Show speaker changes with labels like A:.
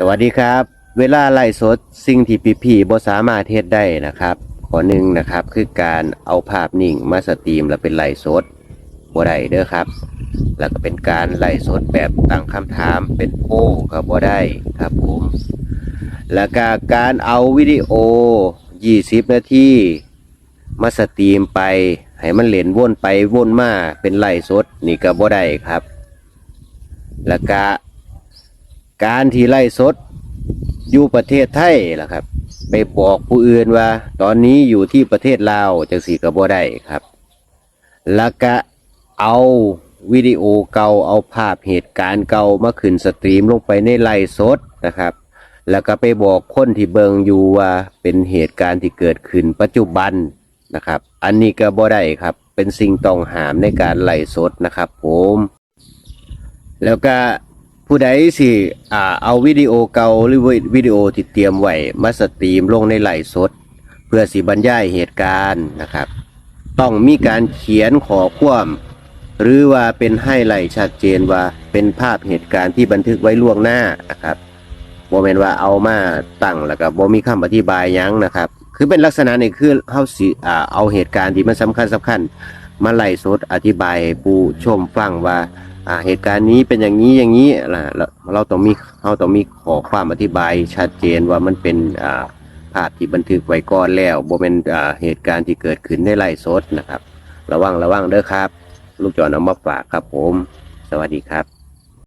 A: สวัสดีครับ เวลาไล่สดสิ่งที่พี่ๆบ่สามารถเฮ็ดได้นะครับข้อหนึ่งนะครับคือการเอาภาพนิ่งมาสตรีมแล้วเป็นไล่สดบ่ได้เด้อครับ แล้วก็เป็นการไล่สดแบบตั้งคำถามเป็นโป้ก็บ่ได้ครับผมแล้วก็การเอาวิดีโอ 20 นาทีมาสตรีมไปให้มันเล่นวนไปวนมาเป็นไล่สดนี่ก็บ่ได้ครับ แล้วก็ การที่ไล่สดอยู่ประเทศไทยล่ะครับ ไปบอกผู้อื่นว่า ตอนนี้อยู่ที่ประเทศลาวจังสีก็บ่ได้ครับ แล้วก็เอาวิดีโอเก่าเอาภาพเหตุการณ์เก่ามาขึ้นสตรีมลงไปในไลฟ์สดนะครับ แล้วก็ไปบอกคนที่เบิงอยู่ว่าเป็นเหตุการณ์ที่เกิดขึ้นปัจจุบันนะครับ อันนี้ก็บ่ได้ครับ เป็นสิ่งต้องห้ามในการไลฟ์สดนะครับ ผม แล้วก็ ผู้ใดสิอ่าเอาวิดีโอเก่าหรือวิดีโอที่เตรียมไว้มาสตรีมลงในไลฟ์สด เพื่อสิบรรยายเหตุการณ์นะครับ ต้องมีการเขียนขอความหรือว่าเป็นให้ไลท์ชัดเจนว่าเป็นภาพเหตุการณ์ที่บันทึกไว้ล่วงหน้านะครับโมเมนว่าเอามาตั้งแล้วก็บ่มีคำอธิบายยั้งนะครับ คือเป็นลักษณะนี่คือเฮาสิอ่าเอาเหตุการณ์ที่มันสำคัญสำคัญมาไล่สดอธิบายผู้ชมฟังว่า อ่าเหตุการณ์นี้เป็นอย่างนี้อย่างนี้นะเราเราต้องมีเราต้องมีขอความอธิบายชัดเจนว่ามันเป็นอ่าภาพที่บันทึกไว้ก่อนแล้วบ่เป็นอ่าเหตุการณ์ที่เกิดขึ้นในไล่สดนะครับ ระวังระวังเด้อครับ ลูกจอนเอามาฝากครับผม สวัสดีครับ